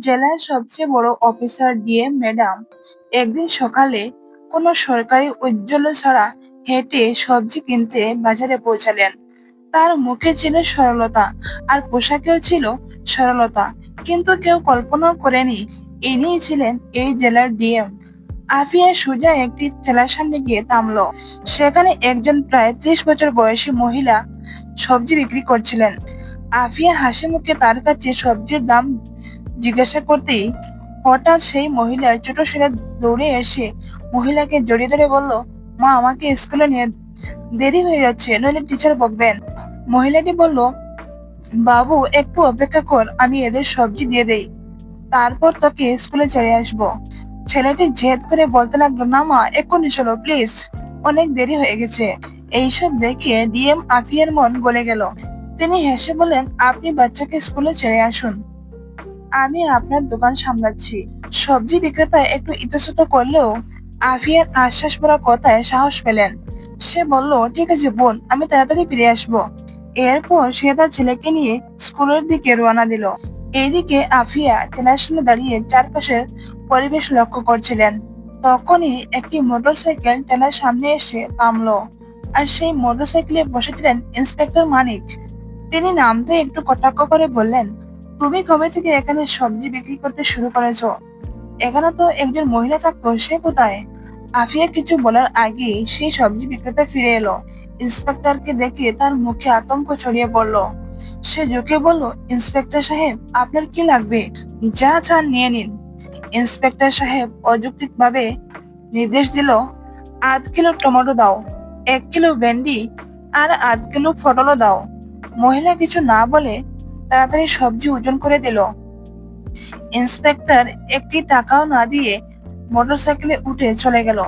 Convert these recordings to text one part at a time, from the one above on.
জেলার সবচেয়ে বড় অফিসার ডিএম ম্যাডাম একদিন সকালে কোনো সরকারি উজ্জ্বল ছাড়া হেঁটে সবজি কিনতে বাজারে পৌঁছালেন। তার মুখে ছিল সরলতা আর পোশাকেও ছিল সরলতা, কিন্তু কেউ কল্পনাও করেনি ইনিই ছিলেন এই জেলার ডিএম আফিয়া সোজা একটি ঠেলার সামনে গিয়ে থামলো। সেখানে একজন প্রায় ত্রিশ বছর বয়সী মহিলা সবজি বিক্রি করছিলেন। আফিয়া হাসি মুখে তার কাছে সবজির দাম জিজ্ঞাসা করতেই হঠাৎ সেই মহিলার ছোট ছেলে দৌড়ে এসে মহিলাকে জড়িয়ে ধরে বলল, মা, আমাকে স্কুলে নিয়ে দেরি হয়ে যাচ্ছে, নইলে টিচার বকবেন। মহিলাটি বলল, বাবু, একটু অপেক্ষা কর, আমি এদের সবজি দিয়ে দেই, তারপর তোকে স্কুলে ছেড়ে আসব। ছেলেটি জেদ করে বলতে লাগল, না মা, এক্ষুনি চলো প্লিজ অনেক দেরি হয়ে গেছে। এইসব দেখে ডিএম আফিয়ার মন গলে গেল। তিনি হেসে বলেন আপনি বাচ্চাকে স্কুলে ছেড়ে আসুন। আমি আপনার দোকান সামলাচ্ছি। সবজি বিক্রেতা একটু ইতস্তত করলেও আফিয়ার আশ্বাস ভরা কথায় সাহস পেলেন। সে বলল, ঠিক আছে বোন, আমি তাড়াতাড়ি ফিরে আসব। এরপর সে তার ছেলেকে নিয়ে স্কুলের দিকে রওনা দিল। এইদিকে আফিয়া টেলার সামনে দাঁড়িয়ে চারপাশের পরিবেশ লক্ষ্য করছিলেন। তখনই একটি মোটরসাইকেল টেলার সামনে এসে থামলো আর সেই মোটরসাইকেলে বসেছিলেন ইন্সপেক্টর মানিক। তিনি নামতে একটু কটাক্ষ করে বললেন তুমি কবে থেকে এখানে সবজি বিক্রি করতে শুরু করেছ? এখানে তো একজন মহিলা থাকতো, সে কোথায়? আফিয়া কিছু বলার আগেই সেই সবজি বিক্রেতা ফিরে এলো। ইন্সপেক্টরকে দেখে তার মুখে আতঙ্ক ছড়িয়ে পড়ল। সে ঝুঁকে বলল, ইন্সপেক্টর সাহেব, আপনার কি লাগবে? যা চান নিয়ে নিন। ইন্সপেক্টর সাহেব অযৌক্তিকভাবে নির্দেশ দিল, আধ কিলো টমেটো দাও, এক কিলো ভেন্ডি, আর আধ কিলো পটলও দাও। মহিলা কিছু না বলে তাড়াতাড়ি সবজি ওজন করে দিল। ইন্সপেক্টর একটি টাকাও না দিয়ে মোটরসাইকেলে উঠে চলে গেল।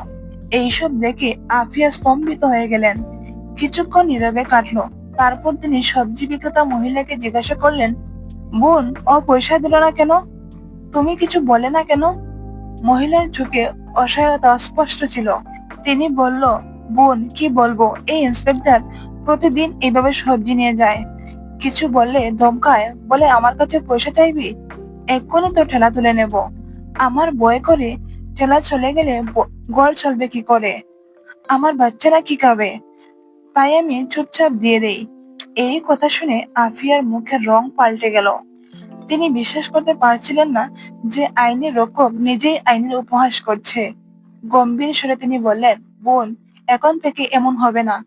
এইসব দেখে আফিয়া স্তম্ভিত হয়ে গেলেন। কিছুক্ষণ নীরবে কাটলো। তারপর তিনি সবজি বিক্রেতা মহিলাকে জিজ্ঞাসা করলেন, বোন ও পয়সা দিল না কেন? তুমি কিছু বলে না কেন? মহিলার চোখে অসহায়তা স্পষ্ট ছিল। তিনি বলল, বোন, কি বলব? এই ইন্সপেক্টর প্রতিদিন এইভাবে সবজি নিয়ে যায়। কিছু বললে ধমকায়, বলে, আমার কাছে পয়সা চাইবি? এক্ষুনি তো ঠেলা তুলে নেব। আমার বয় করে, ঠেলা চলে গেলে ঘর চলবে কি করে? আমার বাচ্চারা কি খাবে? তাই আমি চুপচাপ দিয়ে দেই। এই কথা শুনে আফিয়ার মুখের রং পাল্টে গেল। তিনি বিশ্বাস করতে পারছিলেন না যে আইনের রক্ষক নিজেই আইনের উপহাস করছে। গম্ভীর স্বরে তিনি বললেন, বোন, এখন থেকে এমন হবে না।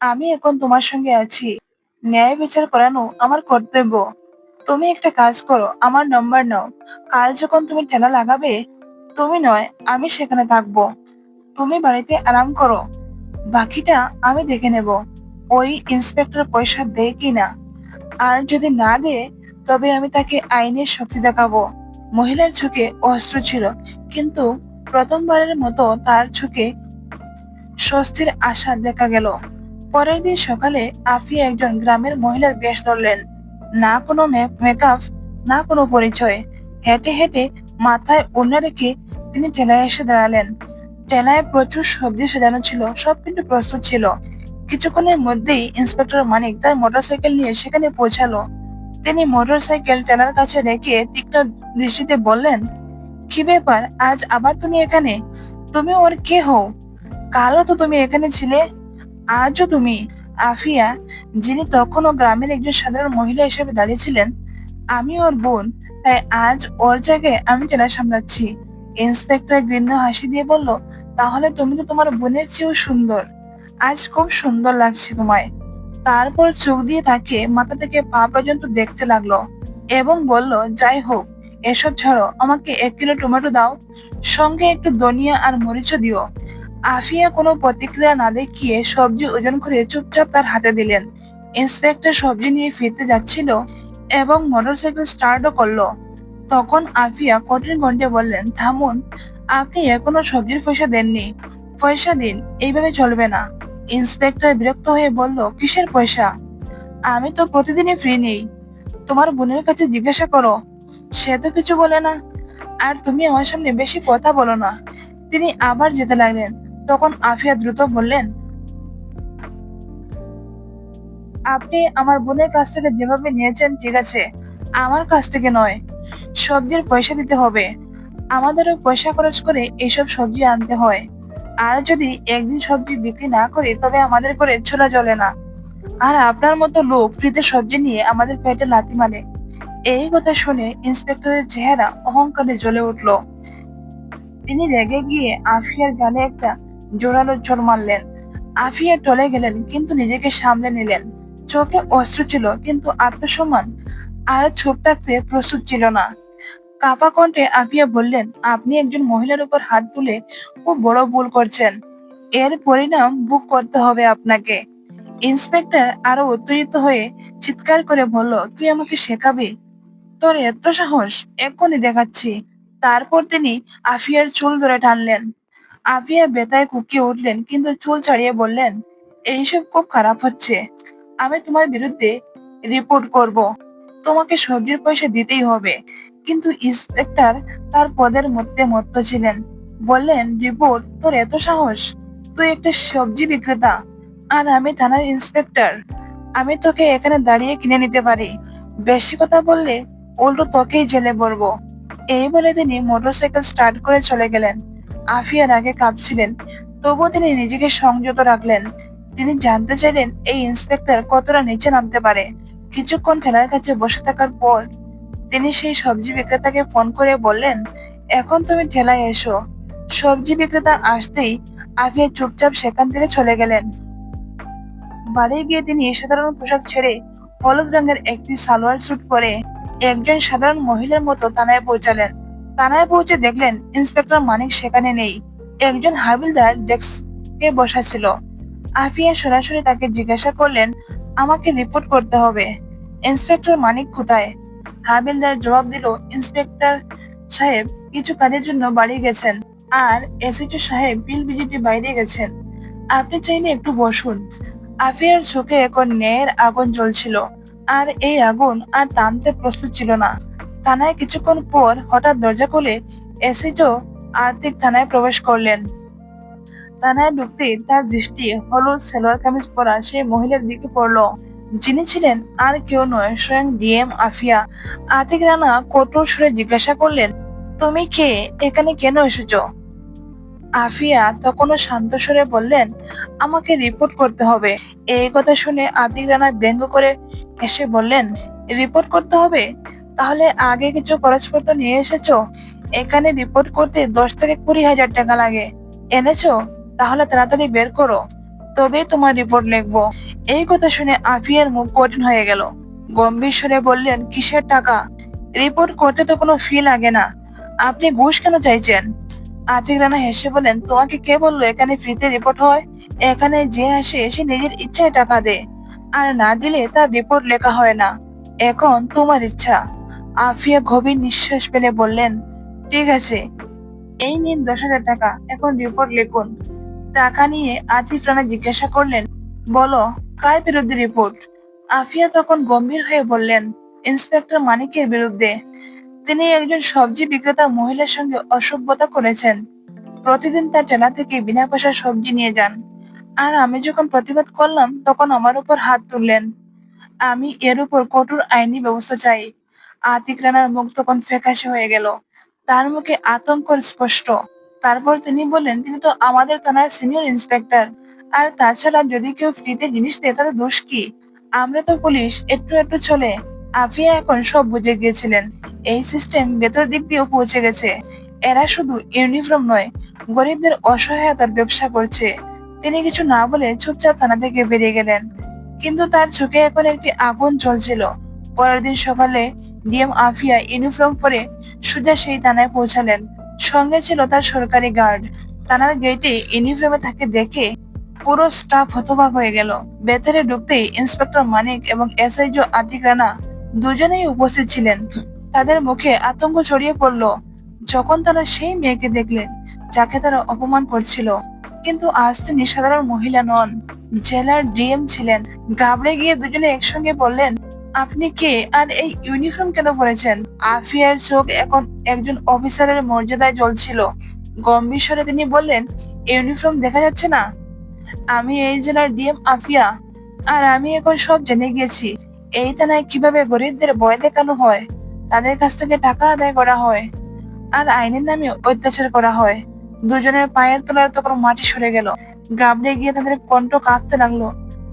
আমি এখন তোমার সঙ্গে আছি। ন্যায় বিচার করানো আমার কর্তব্য। তুমি একটা কাজ করো, আমার নম্বর নাও। কাল যখন তুমি ঠেলা লাগাবে, তুমি নয়, আমি সেখানে থাকব। তুমি বাড়িতে আরাম করো। বাকিটা আমি দেখে নেব। ওই ইন্সপেক্টর পয়সা দেয় কি না আর যদি না দেয়, তবে আমি তাকে আইনের শক্তি দেখাবো। মহিলার চোখে অস্ত্র ছিল, কিন্তু প্রথমবারের মতো তার চোখে স্বস্তির আশা দেখা গেল। পরের দিন সকালে আফিয়া একজন গ্রামের মহিলার বেশ ধরলেন। না কোনো মেকআপ না কোনো পরিচয়। হেঁটে হেঁটে মাথায় ওড়না রেখে তিনি ঠেলায় এসে দাঁড়ালেন। টেলায় প্রচুর সবজি সাজানো ছিল, সব কিন্তু প্রস্তুত ছিল। কিছুক্ষণের মধ্যেই ইন্সপেক্টর মানিক তার মোটরসাইকেল নিয়ে সেখানে পৌঁছালো। তিনি মোটরসাইকেল টেলার কাছে রেখে তীক্ষ্ণ দৃষ্টিতে বললেন, কি ব্যাপার? আজ আবার তুমি এখানে? তুমি ওর কে হও? কালও তো তুমি এখানে ছিলে? আজও তুমি, আফিয়া, যিনি তখনও গ্রামের একজন সাধারণ মহিলা হিসেবে দাঁড়িয়েছিলেন আমি ওর বোন, তাই আজ ওর জায়গায় আমি টেলার সামলাচ্ছি। ইন্সপেক্টর গৃহ্ণ হাসি দিয়ে বলল, তাহলে তুমি তো তোমার বোনের চেয়েও সুন্দর। আজ খুব সুন্দর লাগছে তোমায়। তারপর চোখ দিয়ে তাকে মাথা থেকে পা পর্যন্ত দেখতে লাগল এবং বলল, যাই হোক, এসব ছাড়ো, আমাকে এক কিলো টমেটো দাও, সঙ্গে একটু ধনিয়া আর মরিচও দিও। আফিয়া কোনো প্রতিক্রিয়া না দেখিয়ে সবজি ওজন করে চুপচাপ তার হাতে দিলেন। ইন্সপেক্টর সবজি নিয়ে ফিরতে যাচ্ছিল এবং মোটরসাইকেল স্টার্টও করল। তখন আফিয়া কঠিন কণ্ঠে বললেন, থামুন, আপনি এখনও সবজির পয়সা দেননি। পয়সা দিন, এইভাবে চলবে না। ইন্সপেক্টর বিরক্ত হয়ে বলল, কিসের পয়সা? আমি তো প্রতিদিনই ফ্রি নেই। তোমার বোনের কাছে জিজ্ঞাসা করো। সে তো কিছু বলে না। আর তুমি আমার সামনে বেশি কথা বলো না। তিনি আবার যেতে লাগলেন। তখন আফিয়া দ্রুত বললেন, আপনি আমার বোনের কাছ থেকে যেভাবে নিয়েছেন, ঠিক আছে। আমার কাছ থেকে নয়। সবজির পয়সা দিতে হবে। আমাদেরও পয়সা খরচ করে এইসব সবজি আনতে হয়। আর যদি একদিন সবজি বিক্রি না করি, তবে আমাদের করে ছোলা চলে না। আর আপনার মতো লোক ফ্রিতে সবজি নিয়ে আমাদের পেটে লাথি মারে। এই কথা শুনে ইন্সপেক্টরের চেহারা অহংকারে জ্বলে উঠল। তিনি রেগে গিয়ে আফিয়ার গালে একটা জোরালো চোর মারলেন। আফিয়া টলে গেলেন, কিন্তু নিজেকে সামলে নিলেন। চোখে অস্ত্র ছিল, কিন্তু আত্মসম্মান আর চুপ থাকতে প্রস্তুত ছিল না। কাপা কণ্ঠে আফিয়া বললেন, আপনি একজন মহিলার উপর হাত তুলে খুব বড় ভুল করছেন। এর পরিণাম বুক করতে হবে আপনাকে। ইন্সপেক্টর আরও উত্তেজিত হয়ে চিৎকার করে বলল, তুই আমাকে শেখাবি? তোর এত সাহস, এক্ষুনি দেখাচ্ছি। তারপর তিনি আফিয়ার চুল ধরে টানলেন। আফিয়া বেতায় কুকিয়ে উঠলেন, কিন্তু চুল ছাড়িয়ে বললেন, এইসব খুব খারাপ হচ্ছে। আমি তোমার বিরুদ্ধে রিপোর্ট করব। তোমাকে সবজির পয়সা দিতেই হবে। কিন্তু ইন্সপেক্টর তার পদের মধ্যে মত্ত ছিলেন। বললেন, রিপোর্ট, তোর এত সাহস? তুই একটা সবজি বিক্রেতা। আর আমি থানার ইন্সপেক্টর আমি তোকে এখানে দাঁড়িয়ে কিনে নিতে পারি। বেশি কথা বললে উল্টো তোকেই জেলে পড়ব এই বলে তিনি মোটরসাইকেল স্টার্ট করে চলে গেলেন। আফিয়ার আগে কাঁপছিলেন, তবুও তিনি নিজেকে সংযত রাখলেন। তিনি জানতে চাইলেন, এই ইন্সপেক্টর কতটা নিচে নামতে পারে। কিছুক্ষণ ঠেলার কাছে বসে থাকার পর তিনি সেই সবজি বিক্রেতাকে ফোন করে বললেন, এখন তুমি ঠেলায় এসো। সবজি বিক্রেতা আসতেই আফিয়া চুপচাপ সেখান থেকে চলে গেলেন। বাড়ি গিয়ে তিনি সাধারণ পোশাক ছেড়ে হলুদ রঙের একটি সালোয়ার স্যুট পরে একজন সাধারণ মহিলার মতো থানায় পৌঁছালেন। থানায় পৌঁছে দেখলেন ইন্সপেক্টর মানিক সেখানে নেই। একজন হাবিলদার ডেস্কে বসা ছিল। আফিয়া সরাসরি তাকে জিজ্ঞাসা করলেন, আমাকে রিপোর্ট করতে হবে। ইন্সপেক্টর মানিক কোথায়? হাবিলদার জবাব দিল, ইন্সপেক্টর সাহেব কিছু কাজের জন্য বাড়ি গেছেন আর এসএচও সাহেব বিল বিজিটি বাইরে গেছেন। আপনি চাইলে একটু বসুন। আফিয়ার চোখে এখন ন্যায়ের আগুন জ্বলছিল, আর এই আগুন আর থামতে প্রস্তুত ছিল না। থানায় কিছুক্ষণ পর হঠাৎ দরজা খুলে এসএচও আর্থিক থানায় প্রবেশ করলেন। থানায় ঢুকতেই তার দৃষ্টি হলুদ সালোয়ার কামিজ পরা সেই মহিলার দিকে পড়ল। যিনি ছিলেন আর কেউ নয়, স্বয়ং ডিএম আফিয়া। আতিক রানা কঠোর সুরে জিজ্ঞাসা করলেন, তুমি কে? এখানে কেন এসেছ? আফিয়া তখনও শান্ত সুরে বললেন, আমাকে রিপোর্ট করতে হবে। এই কথা শুনে আতিক রানা ব্যঙ্গ করে এসে বললেন, রিপোর্ট করতে হবে? তাহলে আগে কিছু খরচপত্র নিয়ে এসেছ? এখানে রিপোর্ট করতে দশ থেকে কুড়ি হাজার টাকা লাগে। এনেছো? তাহলে তাড়াতাড়ি বের করো। তবেই তোমার রিপোর্ট লিখব। এই কথা শুনে আফিয়ার মুখ কঠিন হয়ে গেল। গম্ভীর স্বরে বললেন, কিসের টাকা? রিপোর্ট করতে তো কোনো ফি লাগে না। আপনি ঘুষ কেন চাইছেন? আতিক রানা হেসে বলেন তোমাকে কে বলল এখানে ফ্রিতে রিপোর্ট হয়? এখানে যে আসে, সে নিজের ইচ্ছায় টাকা দেয়। আর না দিলে তার রিপোর্ট লেখা হয় না। এখন তোমার ইচ্ছা। আফিয়া গভীর নিঃশ্বাস ফেলে বললেন, ঠিক আছে, এই নিন দশ হাজার টাকা, এখন রিপোর্ট লিখুন। টাকা নিয়ে আতিফ রানা জিজ্ঞাসা করলেন, বলো, কার বিরুদ্ধে রিপোর্ট আফিয়া তখন গম্ভীর হয়ে বললেন, ইন্সপেক্টর মানিকের বিরুদ্ধে। তিনি একজন সবজি বিক্রেতা মহিলার সঙ্গে অসভ্যতা করেছেন। প্রতিদিন তার টেলা থেকে বিনা পয়সা সবজি নিয়ে যান। আর আমি যখন প্রতিবাদ করলাম, তখন আমার উপর হাত তুললেন। আমি এর উপর কঠোর আইনি ব্যবস্থা চাই। আতিক রানার মুখ তখন ফ্যাকাশে হয়ে গেল। তার মুখে আতঙ্ক স্পষ্ট। তারপর তিনি বললেন, তিনি তো আমাদের থানার সিনিয়র ইন্সপেক্টর। আর তাছাড়া যদি কেউ ফ্রিতে জিনিস দেয় তাহলে দোষ কি? আমরা তো পুলিশ, একটু একটু চলে। আফিয়া এখন সব বুঝে গিয়েছিলেন। এই সিস্টেম ভেতর দিক দিয়েও পৌঁছে গেছে। এরা শুধু ইউনিফর্ম নয়, গরিবদের অসহায়তার ব্যবসা করছে। তিনি কিছু না বলে চুপচাপ থানা থেকে বেরিয়ে গেলেন। কিন্তু তার চোখে এখন একটি আগুন চলছিল পরের দিন সকালে ডিএম আফিয়া ইউনিফর্ম পরে সোজা সেই থানায় পৌঁছালেন। সঙ্গে ছিল তার সরকারি গার্ড। থানার গেটে ইউনিফর্মে তাকে দেখে পুরো স্টাফ হতবাক হয়ে গেল। ভেতরে ঢুকতেই ইন্সপেক্টর মানিক এবং এসআইজো আতিক রানা দুজনেই উপস্থিত ছিলেন। তাদের মুখে আতঙ্ক ছড়িয়ে পড়ল। যখন তারা সেই মেয়েকে দেখলেন, যাকে তারা অপমান করছিল, কিন্তু আজ তিনি সাধারণ মহিলা নন। জেলার ডিএম ছিলেন। গাবড়ে গিয়ে দুজনে একসঙ্গে বললেন আপনি কে? আর এই ইউনিফর্ম কেন পরেছেন? আফিয়ার চোখ এখন একজন অফিসারের মর্যাদায় জ্বলছিল। গম্ভীর স্বরে তিনি বললেন, ইউনিফর্ম দেখা যাচ্ছে না? আমি এই জেলার ডিএম আফিয়া। আর আমি এখন সব জেনে গিয়েছি। এই থানায় কীভাবে গরিবদের ভয় দেখানো হয়? তাদের কাছ থেকে টাকা আদায় করা হয়। আর আইনের নামে অত্যাচার করা হয়। দুজনের পায়ের তলার তখন মাটি সরে গেল। গাবড়ে গিয়ে তাদের কণ্ঠ কাঁপতে লাগল।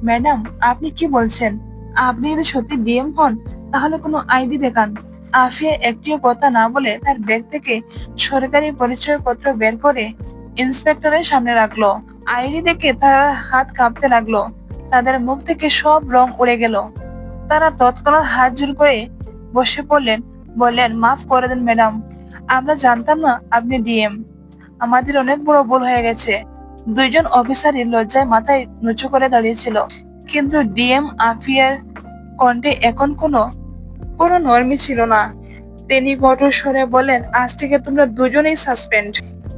ম্যাডাম, আপনি কি বলছেন? আপনি যদি সত্যি ডিএম হন, তাহলে কোনো আইডি দেখান। আফিয়া একটিও কথা না বলে তার ব্যাগ থেকে সরকারি পরিচয়পত্র বের করে ইন্সপেক্টরের সামনে রাখল। আইডি দেখে তার হাত কাঁপতে লাগল। তাদের মুখ থেকে সব রং উড়ে গেল। তারা তৎক্ষণাৎ হাত জোর করে বসে পড়লেন। বললেন, মাফ করে দেন, ম্যাডাম। আমরা জানতাম না আপনি ডিএম। আমাদের অনেক বড় ভুল হয়ে গেছে। দুইজন অফিসারই লজ্জায় মাথায় নুচু করে দাঁড়িয়েছিল কিন্তু ডিএম আফিয়ার কণ্ঠে এখন কোনো কোনো নর্মি ছিল না। তিনি কঠোর স্বরে বলেন, আজ থেকে তোমরা দুজনেই সাসপেন্ড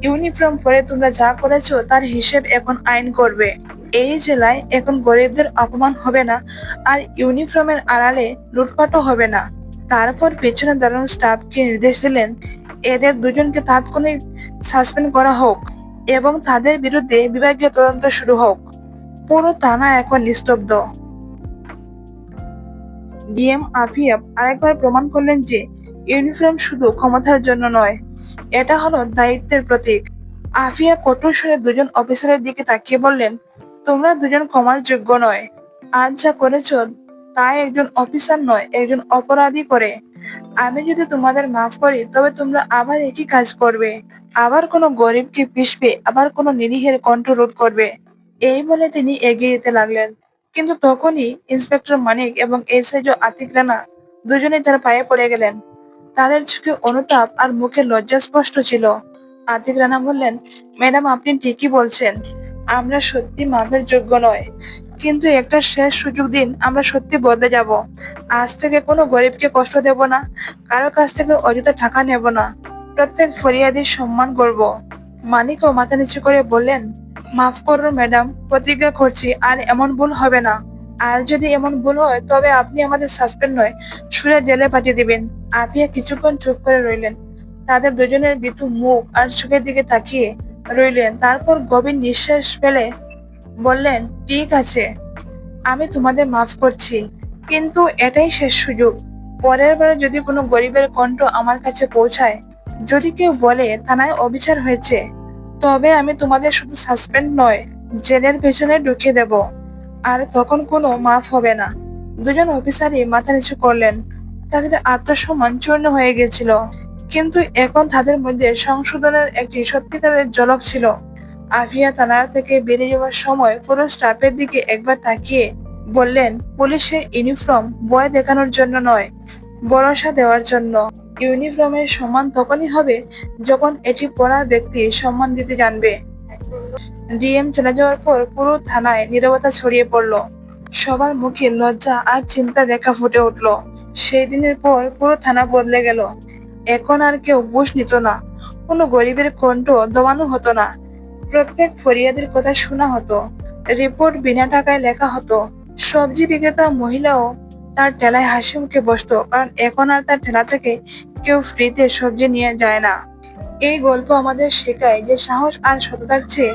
ইউনিফর্ম পরে তোমরা যা করেছ তার হিসেব এখন আইন করবে। এই জেলায় এখন গরিবদের অপমান হবে না, আর ইউনিফর্মের আড়ালে লুটপাটও হবে না। তারপর পেছনে দাঁড়ানো স্টাফকে নির্দেশ দিলেন, এদের দুজনকে তাৎক্ষণিক সাসপেন্ড করা হোক এবং তাদের বিরুদ্ধে বিভাগীয় তদন্ত শুরু হোক। পুরো থানা এখন নিস্তব্ধ। ডিএম আফিয়াব আরেকবার প্রমাণ করলেন যে ইউনিফর্ম শুধু ক্ষমতার জন্য নয়, এটা হলো দায়িত্বের প্রতীক। আফিয়া কঠোর স্বরে দুজন অফিসারের দিকে তাকিয়ে বললেন, তোমরা দুজন ক্ষমার যোগ্য নয়। আজ যা করেছ তাই একজন অফিসার নয়, একজন অপরাধী করে। আমি যদি তোমাদের মাফ করি, তবে তোমরা আবার একই কাজ করবে। আবার কোনো গরিবকে পিষবে, আবার কোনো নিরীহের কণ্ঠ রোধ করবে। এই বলে তিনি এগিয়ে যেতে লাগলেন। কিন্তু তখনই ইন্সপেক্টর মানিক এবং এসআইজো আতিক রানা দুজনেই তার পায়ে পড়ে গেলেন। তাদের চোখে অনুতাপ আর মুখে লজ্জা স্পষ্ট ছিল। আতিক রানা বললেন, ম্যাডাম, আপনি ঠিকই বলছেন। আমরা সত্যি মাপের যোগ্য নয়। কিন্তু একটা শেষ সুযোগ দিন, আমরা সত্যি বদলে যাব। আজ থেকে কোনো গরিবকে কষ্ট দেব না, কারও কাছ থেকে অযথা টাকা নেব না। প্রত্যেক ফরিয়াদির সম্মান করব। মানিকও মাথা নিচু করে বললেন মাফ করুন, ম্যাডাম। প্রতিজ্ঞা করছি, আর এমন ভুল হবে না। আর যদি এমন ভুল হয়, তবে আপনি আমাদের সাসপেন্ড নয়, সুরে জেলে পাঠিয়ে দিবেন। আপিয়া কিছুক্ষণ চুপ করে রইলেন। তাদের দুজনের বিতু মুখ আর চোখের দিকে তাকিয়ে রইলেন। তারপর গভীর নিঃশ্বাস ফেলে বললেন, ঠিক আছে, আমি তোমাদের মাফ করছি, কিন্তু এটাই শেষ সুযোগ। পরের বারে যদি কোনো গরিবের কণ্ঠ আমার কাছে পৌঁছায়, যদি কেউ বলে, থানায় অবিচার হয়েছে তবে আমি তোমাদের শুধু সাসপেন্ড নয়, জেলের পেছনে ঢুকিয়ে দেব। আর তখন কোনো মাফ হবে না। দুজন অফিসারই মাথা নিচু করলেন। তাদের আত্মসম্মান চূর্ণ হয়ে গেছিল। কিন্তু এখন তাদের মধ্যে সংশোধনের একটি সত্যিকারের ঝলক ছিল। আফিয়া থানার থেকে বেরিয়ে যাওয়ার সময় পুরো স্টাফের দিকে একবার তাকিয়ে বললেন, পুলিশের ইউনিফর্ম ভয় দেখানোর জন্য নয়, ভরসা দেওয়ার জন্য। ইউনিফর্মের সম্মান তখনই হবে যখন এটি পড়া ব্যক্তি সম্মান দিতে জানবে। ডিএম চলে যাওয়ার পর পুরো থানায় নীরবতা ছড়িয়ে পড়ল। সবার মুখে লজ্জা আর চিন্তার রেখা ফুটে উঠল। সেই দিনের পর পুরো থানা বদলে গেল। এখন আর কেউ ঘুষ নিত না। কোনো গরিবের কণ্ঠ দমানো হতো না। প্রত্যেক ফরিয়াদের কথা শোনা হতো। রিপোর্ট বিনা টাকায় লেখা হতো। সবজি বিক্রেতা মহিলাও তার ঠেলায় হাসি মুখে বসতো। কারণ এখন আর তার ঠেলা থেকে কেউ ফ্রিতে সবজি নিয়ে যায় না। এই গল্প আমাদের শেখায় যে সাহস আর সততার চেয়ে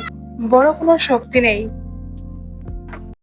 বড় কোনো শক্তি নেই।